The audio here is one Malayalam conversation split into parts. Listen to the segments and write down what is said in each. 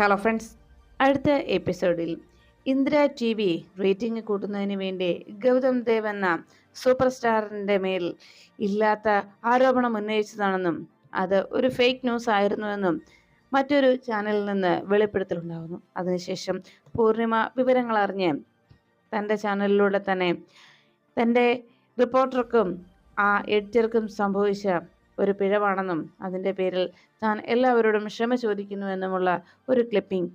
ഹലോ ഫ്രണ്ട്സ് അടുത്ത എപ്പിസോഡിൽ ഇന്ദിര ടി വി റേറ്റിംഗ് കൂട്ടുന്നതിന് വേണ്ടി ഗൗതം ദേവ് എന്ന സൂപ്പർ സ്റ്റാറിന്റെ മേൽ ഇല്ലാത്ത ആരോപണം ഉന്നയിച്ചതാണെന്നും അത് ഒരു ഫേക്ക് ന്യൂസ് ആയിരുന്നുവെന്നും മറ്റൊരു ചാനലിൽ നിന്ന് വെളിപ്പെടുത്തലുണ്ടാകുന്നു. അതിനുശേഷം പൂർണിമ വിവരങ്ങൾ അറിഞ്ഞ് തന്റെ ചാനലിലൂടെ തന്നെ തന്റെ റിപ്പോർട്ടർക്കും ആ എഡിറ്റർക്കും സംഭവിച്ച ഒരു പിഴവാണെന്നും അതിന്റെ പേരിൽ താൻ എല്ലാവരോടും ക്ഷമ ചോദിക്കുന്നുവെന്നുമുള്ള ഒരു ക്ലിപ്പിംഗ്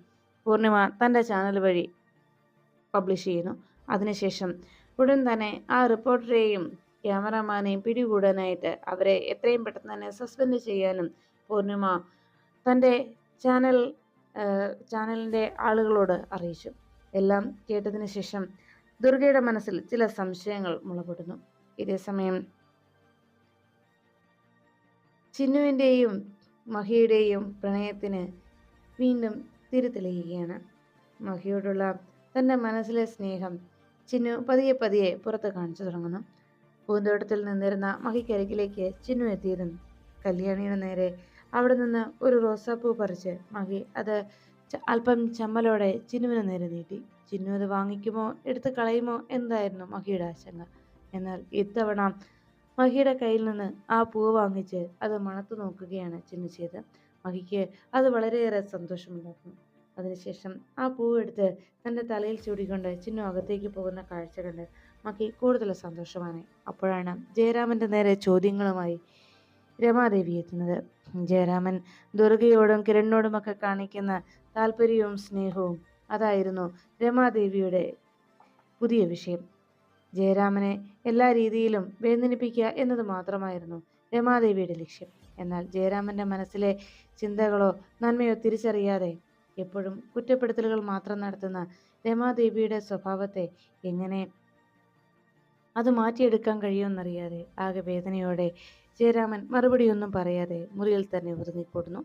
പൂർണിമ തന്റെ ചാനൽ വഴി പബ്ലിഷ് ചെയ്യുന്നു. അതിനുശേഷം ഉടൻ തന്നെ ആ റിപ്പോർട്ടറെയും ക്യാമറാമാനെയും പിടികൂടാനായിട്ട് അവരെ എത്രയും പെട്ടെന്ന് തന്നെ സസ്പെൻഡ് ചെയ്യാനും പൂർണിമ തന്റെ ചാനൽ ചാനലിന്റെ ആളുകളോട് അറിയിച്ചു. എല്ലാം കേട്ടതിന് ശേഷം ദുർഗയുടെ മനസ്സിൽ ചില സംശയങ്ങൾ മുളപൊടുന്നു ഇതേസമയം ചിന്നുവിന്റെയും മഹിയുടെയും പ്രണയത്തിന് വീണ്ടും തിരിതെളിയുകയാണ് മഹിയോടുള്ള തന്റെ മനസ്സിലെ സ്നേഹം ചിന്നു പതിയെ പതിയെ പുറത്ത് കാണിച്ചു തുടങ്ങുന്നു. പൂന്തോട്ടത്തിൽ നിന്നിരുന്ന മഹിക്കരികിലേക്ക് ചിന്നു എത്തിയതും കല്യാണിയുടെ നേരെ അവിടെ നിന്ന് ഒരു റോസാപ്പൂ പറിച്ച് മഹി അത് അല്പം ചമ്മലോടെ ചിന്നുവിന് നേരെ നീട്ടി. ചിന്നു അത് വാങ്ങിക്കുമോ? എടുത്ത് കളയുമോ? എന്തായിരുന്നു മഹിയുടെ ആശങ്ക. എന്നാൽ ഇത്തവണ മഹിയുടെ കയ്യിൽ നിന്ന് ആ പൂവ് വാങ്ങിച്ച് അത് മണത്ത് നോക്കുകയാണ് ചിന്നു ചെയ്ത് മഹിക്ക് അത് വളരെയേറെ സന്തോഷമുണ്ടാക്കുന്നു അതിനുശേഷം ആ പൂവ് എടുത്ത് തന്റെ തലയിൽ ചൂടിക്കൊണ്ട് ചിന്നു അകത്തേക്ക് പോകുന്ന കാഴ്ച കണ്ട് മഹി കൂടുതൽ സന്തോഷമാണ് അപ്പോഴാണ് ജയരാമന്റെ നേരെ ചോദ്യങ്ങളുമായി രമാദേവി എത്തുന്നത്. ജയരാമൻ ദുർഗയോടും കിരണിനോടുമൊക്കെ കാണിക്കുന്ന താല്പര്യവും സ്നേഹവും അതായിരുന്നു രമാദേവിയുടെ പുതിയ വിഷയം. ജയരാമനെ എല്ലാ രീതിയിലും വേദനിപ്പിക്കുക എന്നത് മാത്രമായിരുന്നു രമാദേവിയുടെ ലക്ഷ്യം. എന്നാൽ ജയരാമന്റെ മനസ്സിലെ ചിന്തകളോ നന്മയോ തിരിച്ചറിയാതെ എപ്പോഴും കുറ്റപ്പെടുത്തലുകൾ മാത്രം നടത്തുന്ന രമാദേവിയുടെ സ്വഭാവത്തെ എങ്ങനെ അത് മാറ്റിയെടുക്കാൻ കഴിയുമെന്നറിയാതെ ആകെ വേദനയോടെ ജയരാമൻ മറുപടിയൊന്നും പറയാതെ മുറിയിൽ തന്നെ ഒതുങ്ങിക്കൂടുന്നു